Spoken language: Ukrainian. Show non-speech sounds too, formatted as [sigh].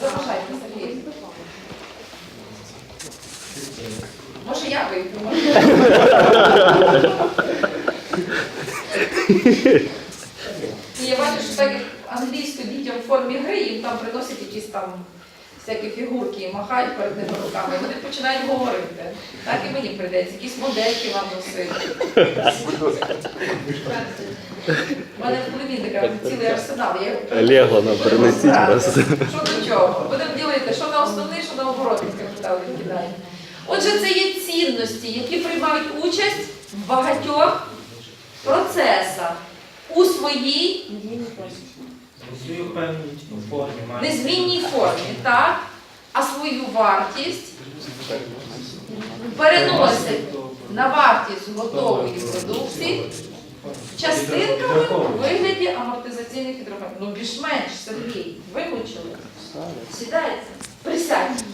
Заважайте, Сергій. Може я вийду, може. [laughs] І я бачу, що так як англійську дітям в формі гри, їм там приносять якісь там всякі фігурки і махають перед ними руками. Вони починають говорити. Так і мені прийдеться, якісь модельки вам носити. У мене в племінника цілий арсенал. Лего нам принесіть нас. Що до чого? Будемо ділити, що на основний, що на оборотний капітал відкидаємо. Отже, це є цінності, які приймають участь в багатьох процесах у своїй Свою певну формі має. незмінній формі, так? А свою вартість переносить на вартість готової продукції частинками у вигляді амортизаційних відрахунків. Ну, більш-менш, Сергій, вимучили. Сідайте, присядьте.